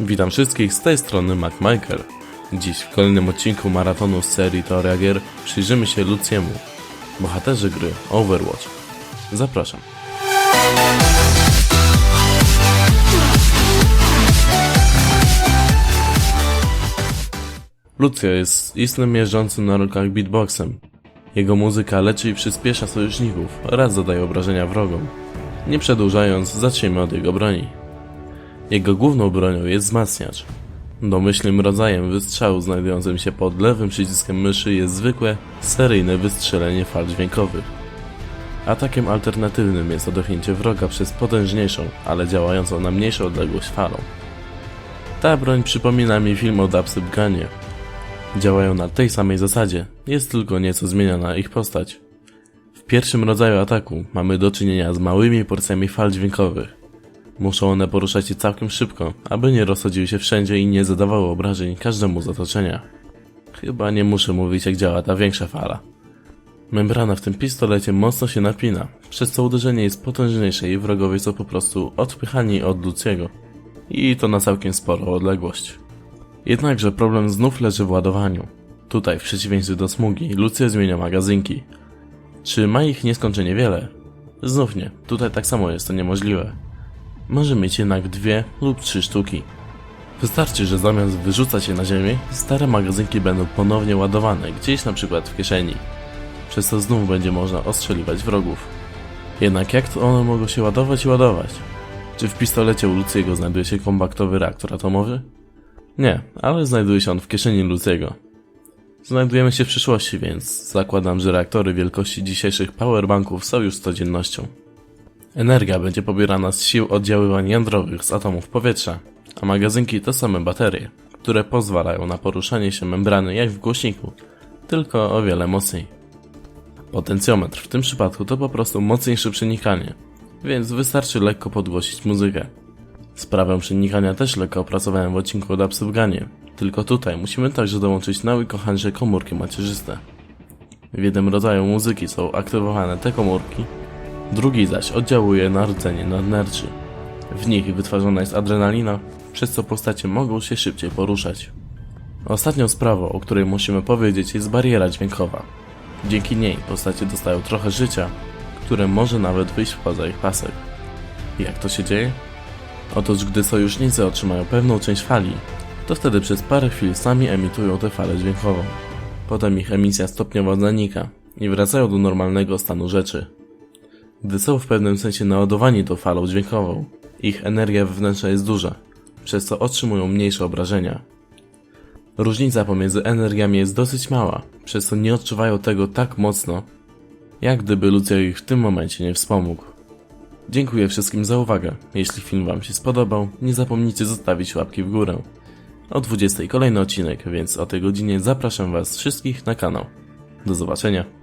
Witam wszystkich z tej strony MacMichael. Dziś w kolejnym odcinku maratonu z serii Teoria Gier przyjrzymy się Luciemu, bohaterze gry Overwatch. Zapraszam. Lucio jest istnym jeżdżącym na rolkach beatboxem. Jego muzyka leczy i przyspiesza sojuszników oraz zadaje obrażenia wrogom. Nie przedłużając, zacznijmy od jego broni. Jego główną bronią jest wzmacniacz. Domyślnym rodzajem wystrzału znajdującym się pod lewym przyciskiem myszy jest zwykłe, seryjne wystrzelenie fal dźwiękowych. Atakiem alternatywnym jest odepchnięcie wroga przez potężniejszą, ale działającą na mniejszą odległość falą. Ta broń przypomina mi film o Dubstep Gunie. Działają na tej samej zasadzie, jest tylko nieco zmieniona ich postać. W pierwszym rodzaju ataku mamy do czynienia z małymi porcjami fal dźwiękowych. Muszą one poruszać się całkiem szybko, aby nie rozchodziły się wszędzie i nie zadawały obrażeń każdemu z otoczenia. Chyba nie muszę mówić jak działa ta większa fala. Membrana w tym pistolecie mocno się napina, przez co uderzenie jest potężniejsze i wrogowie są po prostu odpychani od Luciego. I to na całkiem sporą odległość. Jednakże problem znów leży w ładowaniu. Tutaj, w przeciwieństwie do smugi, Lucio zmienia magazynki. Czy ma ich nieskończenie wiele? Znów nie, tutaj tak samo jest to niemożliwe. Może mieć jednak dwie lub trzy sztuki. Wystarczy, że zamiast wyrzucać je na ziemię, stare magazynki będą ponownie ładowane gdzieś na przykład w kieszeni. Przez to znów będzie można ostrzeliwać wrogów. Jednak jak to one mogą się ładować i ładować? Czy w pistolecie u Luciego znajduje się kompaktowy reaktor atomowy? Nie, ale znajduje się on w kieszeni Luciego. Znajdujemy się w przyszłości, więc zakładam, że reaktory wielkości dzisiejszych powerbanków są już codziennością. Energia będzie pobierana z sił oddziaływań jądrowych z atomów powietrza, a magazynki to same baterie, które pozwalają na poruszanie się membrany jak w głośniku, tylko o wiele mocniej. Potencjometr w tym przypadku to po prostu mocniejsze przenikanie, więc wystarczy lekko podgłosić muzykę. Sprawę przenikania też lekko opracowałem w odcinku o Dubstepganie, tylko tutaj musimy także dołączyć najukochańsze komórki macierzyste. W jednym rodzaju muzyki są aktywowane te komórki, drugi zaś oddziałuje na rdzenie nadnerczy. W nich wytwarzana jest adrenalina, przez co postacie mogą się szybciej poruszać. Ostatnią sprawą, o której musimy powiedzieć, jest bariera dźwiękowa. Dzięki niej postacie dostają trochę życia, które może nawet wyjść poza ich pasek. Jak to się dzieje? Otóż gdy sojusznicy otrzymają pewną część fali, to wtedy przez parę chwil sami emitują tę falę dźwiękową. Potem ich emisja stopniowo zanika i wracają do normalnego stanu rzeczy. Gdy są w pewnym sensie naładowani tą falą dźwiękową, ich energia wewnętrzna jest duża, przez co otrzymują mniejsze obrażenia. Różnica pomiędzy energiami jest dosyć mała, przez co nie odczuwają tego tak mocno, jak gdyby Lucio ich w tym momencie nie wspomógł. Dziękuję wszystkim za uwagę. Jeśli film Wam się spodobał, nie zapomnijcie zostawić łapki w górę. O 20 kolejny odcinek, więc o tej godzinie zapraszam Was wszystkich na kanał. Do zobaczenia.